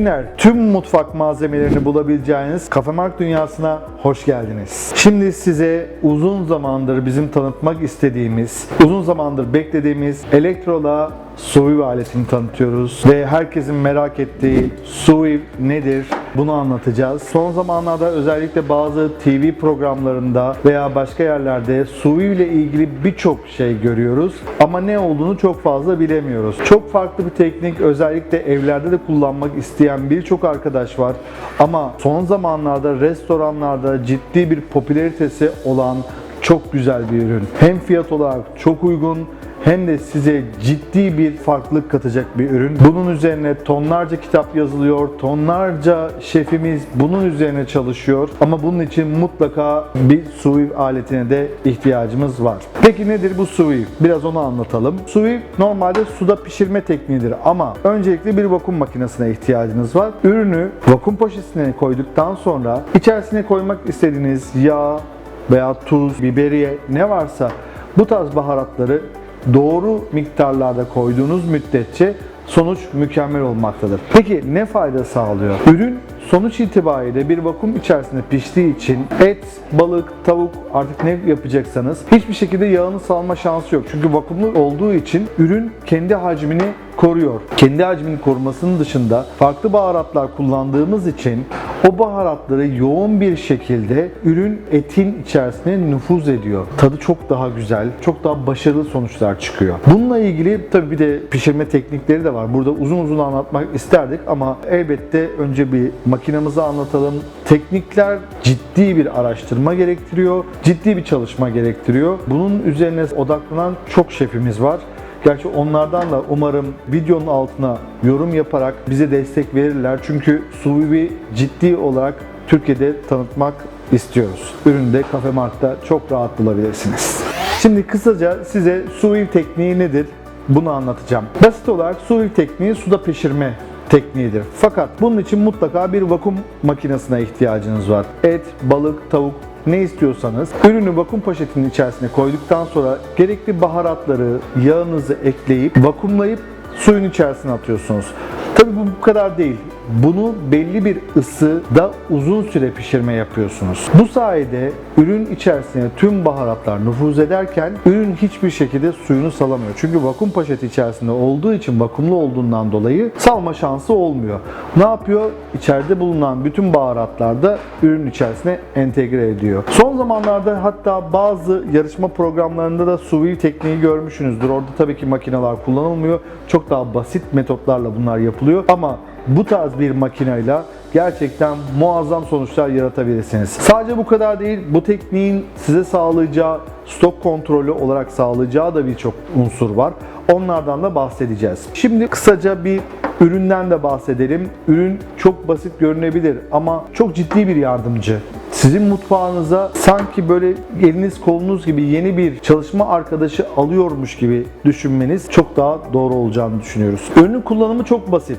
Günler. Tüm mutfak malzemelerini bulabileceğiniz Kafemark dünyasına hoş geldiniz. Şimdi size uzun zamandır bizim tanıtmak istediğimiz, uzun zamandır beklediğimiz Electrola Suviv aletini tanıtıyoruz ve herkesin merak ettiği Suviv nedir bunu anlatacağız. Son zamanlarda özellikle bazı TV programlarında veya başka yerlerde Suviv ile ilgili birçok şey görüyoruz ama ne olduğunu çok fazla bilemiyoruz. Çok farklı bir teknik özellikle evlerde de kullanmak isteyen birçok arkadaş var ama son zamanlarda restoranlarda ciddi bir popülaritesi olan çok güzel bir ürün. Hem fiyat olarak çok uygun hem de size ciddi bir farklılık katacak bir ürün. Bunun üzerine tonlarca kitap yazılıyor, tonlarca şefimiz bunun üzerine çalışıyor. Ama bunun için mutlaka bir suviv aletine de ihtiyacımız var. Peki nedir bu suviv? Biraz onu anlatalım. Suviv normalde suda pişirme tekniğidir ama öncelikle bir vakum makinesine ihtiyacınız var. Ürünü vakum poşetine koyduktan sonra içerisine koymak istediğiniz yağ veya tuz, biberiye ne varsa bu tarz baharatları doğru miktarlarda koyduğunuz müddetçe sonuç mükemmel olmaktadır. Peki ne fayda sağlıyor? Ürün sonuç itibariyle bir vakum içerisinde piştiği için et, balık, tavuk artık ne yapacaksanız hiçbir şekilde yağını salma şansı yok. Çünkü vakumlu olduğu için ürün kendi hacmini koruyor. Kendi hacmini korumasının dışında farklı baharatlar kullandığımız için o baharatları yoğun bir şekilde ürün etin içerisine nüfuz ediyor. Tadı çok daha güzel, çok daha başarılı sonuçlar çıkıyor. Bununla ilgili tabii bir de pişirme teknikleri de var. Burada uzun uzun anlatmak isterdik ama elbette önce bir makinamızı anlatalım. Teknikler ciddi bir araştırma gerektiriyor, ciddi bir çalışma gerektiriyor. Bunun üzerine odaklanan çok şefimiz var. Gerçi onlardan da umarım videonun altına yorum yaparak bize destek verirler. Çünkü Suvivi ciddi olarak Türkiye'de tanıtmak istiyoruz. Ürünü de Cafe Mart'ta çok rahat bulabilirsiniz. Şimdi kısaca size Suviv tekniği nedir? Bunu anlatacağım. Basit olarak Suviv tekniği suda pişirme tekniğidir. Fakat bunun için mutlaka bir vakum makinesine ihtiyacınız var. Et, balık, tavuk ne istiyorsanız ürünü vakum poşetinin içerisine koyduktan sonra gerekli baharatları, yağınızı ekleyip vakumlayıp suyun içerisine atıyorsunuz. Tabii bu bu kadar değil. Bunu belli bir ısıda uzun süre pişirme yapıyorsunuz. Bu sayede ürün içerisine tüm baharatlar nüfuz ederken ürün hiçbir şekilde suyunu salamıyor. Çünkü vakum poşeti içerisinde olduğu için vakumlu olduğundan dolayı salma şansı olmuyor. Ne yapıyor? İçeride bulunan bütün baharatlar da ürün içerisine entegre ediyor. Son zamanlarda hatta bazı yarışma programlarında da sous tekniği görmüşsünüzdür. Orada tabii ki makineler kullanılmıyor. Çok daha basit metotlarla bunlar yapılıyor ama bu tarz bir makineyle gerçekten muazzam sonuçlar yaratabilirsiniz. Sadece bu kadar değil, bu tekniğin size sağlayacağı stok kontrolü olarak sağlayacağı da birçok unsur var. Onlardan da bahsedeceğiz. Şimdi kısaca bir üründen de bahsedelim. Ürün çok basit görünebilir ama çok ciddi bir yardımcı. Sizin mutfağınıza sanki böyle eliniz kolunuz gibi yeni bir çalışma arkadaşı alıyormuş gibi düşünmeniz çok daha doğru olacağını düşünüyoruz. Ürünün kullanımı çok basit.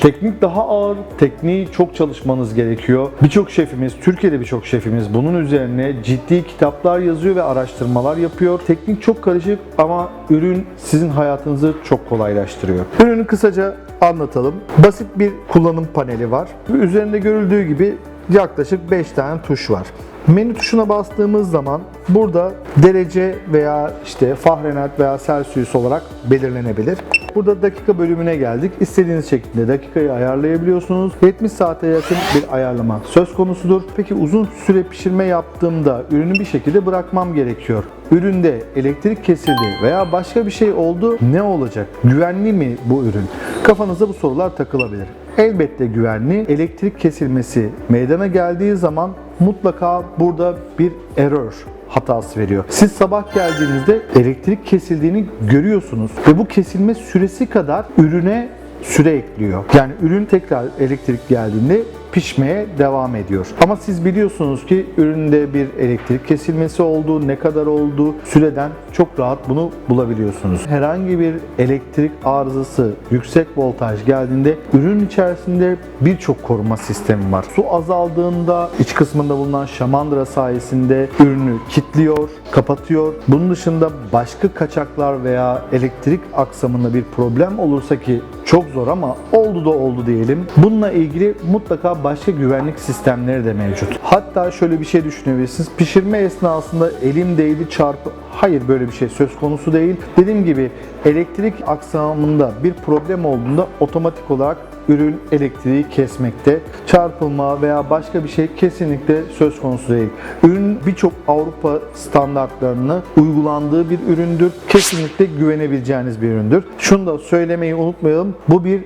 Teknik daha ağır, tekniği çok çalışmanız gerekiyor. Birçok şefimiz, Türkiye'de birçok şefimiz bunun üzerine ciddi kitaplar yazıyor ve araştırmalar yapıyor. Teknik çok karışık ama ürün sizin hayatınızı çok kolaylaştırıyor. Ürünü kısaca anlatalım. Basit bir kullanım paneli var. Üzerinde görüldüğü gibi yaklaşık 5 tane tuş var. Menü tuşuna bastığımız zaman burada derece veya işte Fahrenheit veya Celsius olarak belirlenebilir. Burada dakika bölümüne geldik. İstediğiniz şekilde dakikayı ayarlayabiliyorsunuz. 70 saate yakın bir ayarlama söz konusudur. Peki uzun süre pişirme yaptığımda ürünü bir şekilde bırakmam gerekiyor. Üründe elektrik kesildi veya başka bir şey oldu ne olacak? Güvenli mi bu ürün? Kafanıza bu sorular takılabilir. Elbette güvenli. Elektrik kesilmesi meydana geldiği zaman mutlaka burada bir error hatası veriyor. Siz sabah geldiğinizde elektrik kesildiğini görüyorsunuz ve bu kesilme süresi kadar ürüne süre ekliyor. Yani ürün tekrar elektrik geldiğinde pişmeye devam ediyor. Ama siz biliyorsunuz ki üründe bir elektrik kesilmesi oldu, ne kadar oldu süreden çok rahat bunu bulabiliyorsunuz. Herhangi bir elektrik arızası, yüksek voltaj geldiğinde ürün içerisinde birçok koruma sistemi var. Su azaldığında iç kısmında bulunan şamandıra sayesinde ürünü kilitliyor, kapatıyor. Bunun dışında başka kaçaklar veya elektrik aksamında bir problem olursa ki çok zor ama oldu da oldu diyelim. Bununla ilgili mutlaka başka güvenlik sistemleri de mevcut. Hatta şöyle bir şey düşünebilirsiniz. Pişirme esnasında elim değdi çarpı Hayır böyle bir şey söz konusu değil. Dediğim gibi elektrik aksamında bir problem olduğunda otomatik olarak ürün elektriği kesmekte. Çarpılma veya başka bir şey kesinlikle söz konusu değil. Ürün birçok Avrupa standartlarını uygulandığı bir üründür. Kesinlikle güvenebileceğiniz bir üründür. Şunu da söylemeyi unutmayalım. Bu bir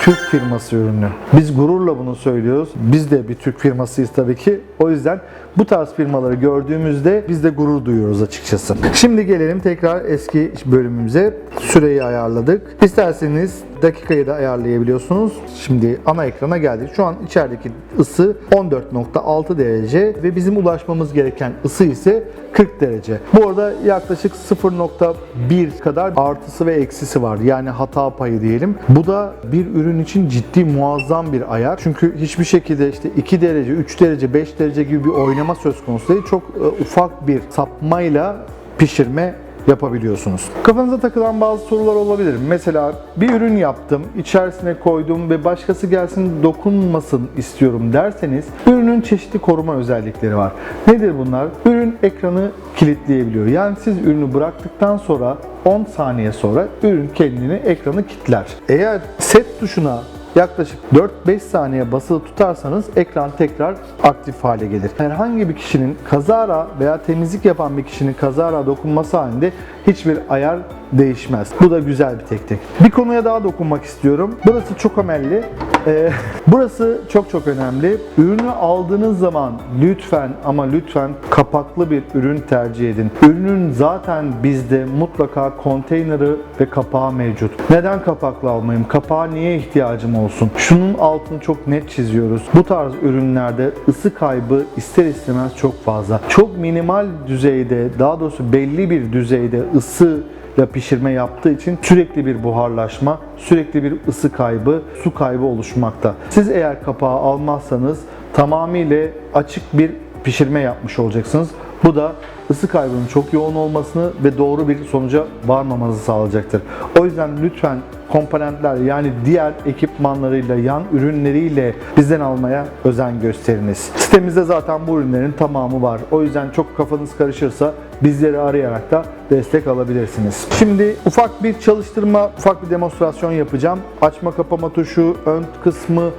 Türk firması ürünü. Biz gururla bunu söylüyoruz. Biz de bir Türk firmasıyız tabii ki. O yüzden bu tarz firmaları gördüğümüzde biz de gurur duyuyoruz açıkçası. Şimdi gelelim tekrar eski bölümümüze. Süreyi ayarladık. İsterseniz dakikayı da ayarlayabiliyorsunuz. Şimdi ana ekrana geldik. Şu an içerideki ısı 14.6 derece ve bizim ulaşmamız gereken ısı ise 40 derece. Bu arada yaklaşık 0.1 kadar artısı ve eksisi var. Yani hata payı diyelim. Bu da bir ürün için ciddi muazzam bir ayar. Çünkü hiçbir şekilde işte 2 derece, 3 derece, 5 derece gibi bir oynama söz konusu değil. Çok e, ufak bir sapmayla pişirme yapabiliyorsunuz. Kafanıza takılan bazı sorular olabilir. Mesela bir ürün yaptım, içerisine koydum ve başkası gelsin dokunmasın istiyorum derseniz ürünün çeşitli koruma özellikleri var. Nedir bunlar? Ürün ekranı kilitleyebiliyor. Yani siz ürünü bıraktıktan sonra 10 saniye sonra ürün kendini ekranı kilitler. Eğer set tuşuna yaklaşık 4-5 saniye basılı tutarsanız ekran tekrar aktif hale gelir. Herhangi bir kişinin kazara veya temizlik yapan bir kişinin kazara dokunması halinde hiçbir ayar değişmez. Bu da güzel bir teknik. Bir konuya daha dokunmak istiyorum. Burası çok önemli. Ee, burası çok çok önemli. Ürünü aldığınız zaman lütfen ama lütfen kapaklı bir ürün tercih edin. Ürünün zaten bizde mutlaka konteyneri ve kapağı mevcut. Neden kapaklı almayayım? Kapağa niye ihtiyacım olsun? Şunun altını çok net çiziyoruz. Bu tarz ürünlerde ısı kaybı ister istemez çok fazla. Çok minimal düzeyde, daha doğrusu belli bir düzeyde ısı ile pişirme yaptığı için sürekli bir buharlaşma, sürekli bir ısı kaybı, su kaybı oluşmakta. Siz eğer kapağı almazsanız tamamıyla açık bir pişirme yapmış olacaksınız. Bu da ısı kaybının çok yoğun olmasını ve doğru bir sonuca varmamanızı sağlayacaktır. O yüzden lütfen komponentler yani diğer ekipmanlarıyla, yan ürünleriyle bizden almaya özen gösteriniz. Sitemizde zaten bu ürünlerin tamamı var. O yüzden çok kafanız karışırsa bizleri arayarak da destek alabilirsiniz. Şimdi ufak bir çalıştırma, ufak bir demonstrasyon yapacağım. Açma kapama tuşu, ön kısmı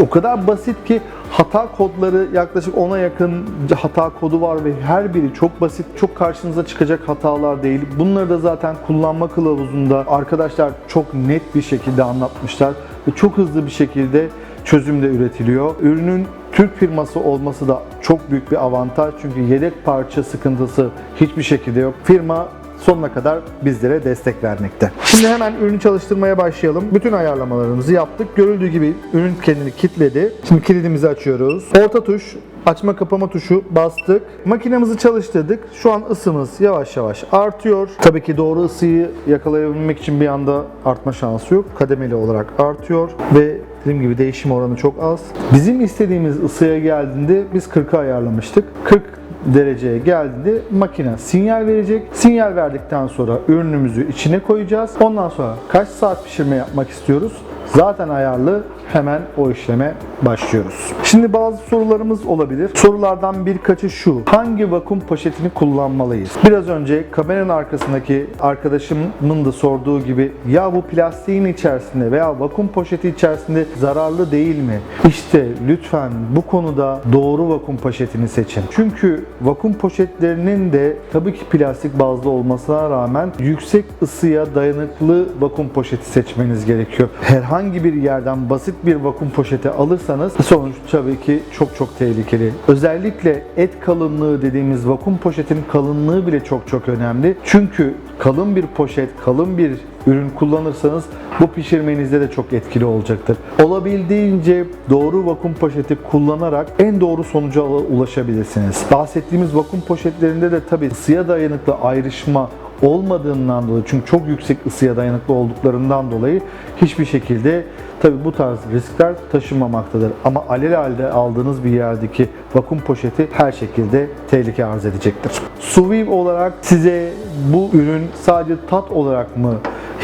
o kadar basit ki hata kodları yaklaşık 10'a yakın hata kodu var ve her biri çok basit, çok karşınıza çıkacak hatalar değil. Bunları da zaten kullanma kılavuzunda arkadaşlar çok net bir şekilde anlatmışlar ve çok hızlı bir şekilde çözüm de üretiliyor. Ürünün Türk firması olması da çok büyük bir avantaj çünkü yedek parça sıkıntısı hiçbir şekilde yok. Firma sonuna kadar bizlere destek vermekte. Şimdi hemen ürünü çalıştırmaya başlayalım. Bütün ayarlamalarımızı yaptık. Görüldüğü gibi ürün kendini kilitledi. Şimdi kilidimizi açıyoruz. Orta tuş açma kapama tuşu bastık. Makinemizi çalıştırdık. Şu an ısımız yavaş yavaş artıyor. Tabii ki doğru ısıyı yakalayabilmek için bir anda artma şansı yok. Kademeli olarak artıyor ve dediğim gibi değişim oranı çok az. Bizim istediğimiz ısıya geldiğinde biz 40'a ayarlamıştık. 40 dereceye geldiğinde makine sinyal verecek. Sinyal verdikten sonra ürünümüzü içine koyacağız. Ondan sonra kaç saat pişirme yapmak istiyoruz? Zaten ayarlı hemen o işleme başlıyoruz. Şimdi bazı sorularımız olabilir. Sorulardan birkaçı şu. Hangi vakum poşetini kullanmalıyız? Biraz önce kameranın arkasındaki arkadaşımın da sorduğu gibi ya bu plastiğin içerisinde veya vakum poşeti içerisinde zararlı değil mi? İşte lütfen bu konuda doğru vakum poşetini seçin. Çünkü vakum poşetlerinin de tabii ki plastik bazlı olmasına rağmen yüksek ısıya dayanıklı vakum poşeti seçmeniz gerekiyor. Herhangi herhangi bir yerden basit bir vakum poşeti alırsanız sonuç tabii ki çok çok tehlikeli. Özellikle et kalınlığı dediğimiz vakum poşetin kalınlığı bile çok çok önemli. Çünkü kalın bir poşet, kalın bir ürün kullanırsanız bu pişirmenizde de çok etkili olacaktır. Olabildiğince doğru vakum poşeti kullanarak en doğru sonuca ulaşabilirsiniz. Bahsettiğimiz vakum poşetlerinde de tabii ısıya dayanıklı ayrışma olmadığından dolayı çünkü çok yüksek ısıya dayanıklı olduklarından dolayı hiçbir şekilde tabi bu tarz riskler taşınmamaktadır. Ama alelade aldığınız bir yerdeki vakum poşeti her şekilde tehlike arz edecektir. Sous olarak size bu ürün sadece tat olarak mı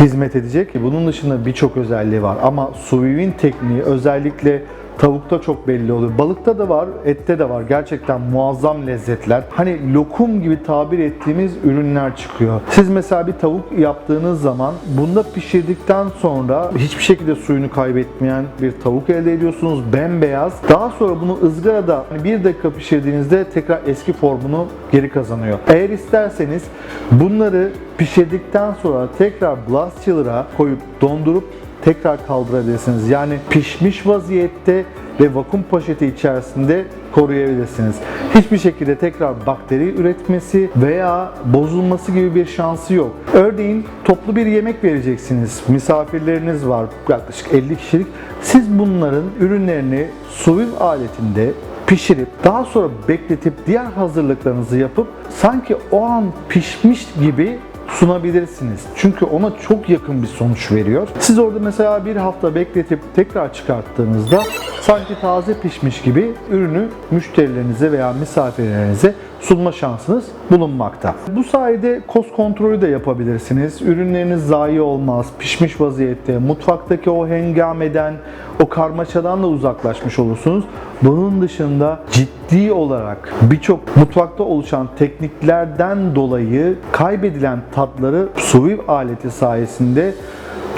hizmet edecek? Bunun dışında birçok özelliği var ama sous tekniği özellikle Tavukta çok belli oluyor. Balıkta da var, ette de var. Gerçekten muazzam lezzetler. Hani lokum gibi tabir ettiğimiz ürünler çıkıyor. Siz mesela bir tavuk yaptığınız zaman bunda pişirdikten sonra hiçbir şekilde suyunu kaybetmeyen bir tavuk elde ediyorsunuz. Bembeyaz. Daha sonra bunu ızgarada hani bir dakika pişirdiğinizde tekrar eski formunu geri kazanıyor. Eğer isterseniz bunları pişirdikten sonra tekrar blast chiller'a koyup dondurup tekrar kaldırabilirsiniz. Yani pişmiş vaziyette ve vakum poşeti içerisinde koruyabilirsiniz. Hiçbir şekilde tekrar bakteri üretmesi veya bozulması gibi bir şansı yok. Örneğin toplu bir yemek vereceksiniz. Misafirleriniz var yaklaşık 50 kişilik. Siz bunların ürünlerini sous aletinde pişirip daha sonra bekletip diğer hazırlıklarınızı yapıp sanki o an pişmiş gibi sunabilirsiniz. Çünkü ona çok yakın bir sonuç veriyor. Siz orada mesela bir hafta bekletip tekrar çıkarttığınızda sanki taze pişmiş gibi ürünü müşterilerinize veya misafirlerinize sunma şansınız bulunmakta. Bu sayede kost kontrolü de yapabilirsiniz. Ürünleriniz zayi olmaz, pişmiş vaziyette, mutfaktaki o hengameden, o karmaşadan da uzaklaşmış olursunuz. Bunun dışında ciddi olarak birçok mutfakta oluşan tekniklerden dolayı kaybedilen tatları sous aleti sayesinde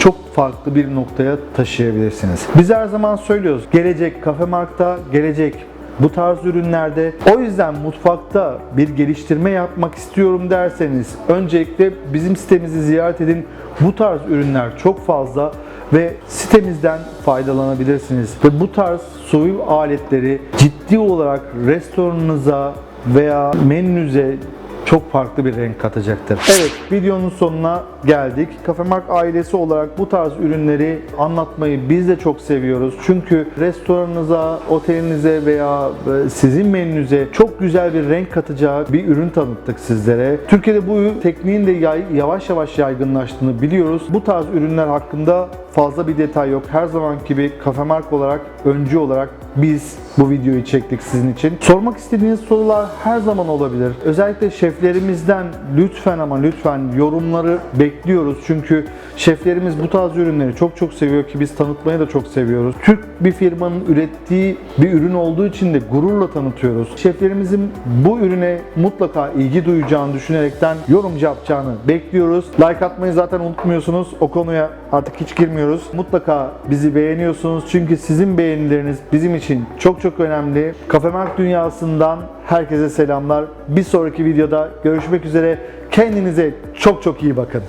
çok farklı bir noktaya taşıyabilirsiniz. Biz her zaman söylüyoruz. Gelecek Kafe Mark'ta, gelecek bu tarz ürünlerde. O yüzden mutfakta bir geliştirme yapmak istiyorum derseniz öncelikle bizim sitemizi ziyaret edin. Bu tarz ürünler çok fazla ve sitemizden faydalanabilirsiniz. Ve bu tarz soyul aletleri ciddi olarak restoranınıza veya menünüze çok farklı bir renk katacaktır. Evet videonun sonuna geldik. Cafe Mark ailesi olarak bu tarz ürünleri anlatmayı biz de çok seviyoruz. Çünkü restoranınıza, otelinize veya e, sizin menünüze çok güzel bir renk katacağı bir ürün tanıttık sizlere. Türkiye'de bu tekniğin de yavaş yavaş yaygınlaştığını biliyoruz. Bu tarz ürünler hakkında fazla bir detay yok. Her zaman gibi Cafe Mark olarak, öncü olarak biz bu videoyu çektik sizin için. Sormak istediğiniz sorular her zaman olabilir. Özellikle şeflerimizden lütfen ama lütfen yorumları bekliyoruz. Çünkü şeflerimiz bu tarz ürünleri çok çok seviyor ki biz tanıtmayı da çok seviyoruz. Türk bir firmanın ürettiği bir ürün olduğu için de gururla tanıtıyoruz. Şeflerimizin bu ürüne mutlaka ilgi duyacağını düşünerekten yorumcu yapacağını bekliyoruz. Like atmayı zaten unutmuyorsunuz. O konuya artık hiç girmiyoruz. Mutlaka bizi beğeniyorsunuz. Çünkü sizin beğenileriniz bizim için çok çok önemli. Kafemark dünyasından herkese selamlar. Bir sonraki videoda görüşmek üzere. Kendinize çok çok iyi bakın.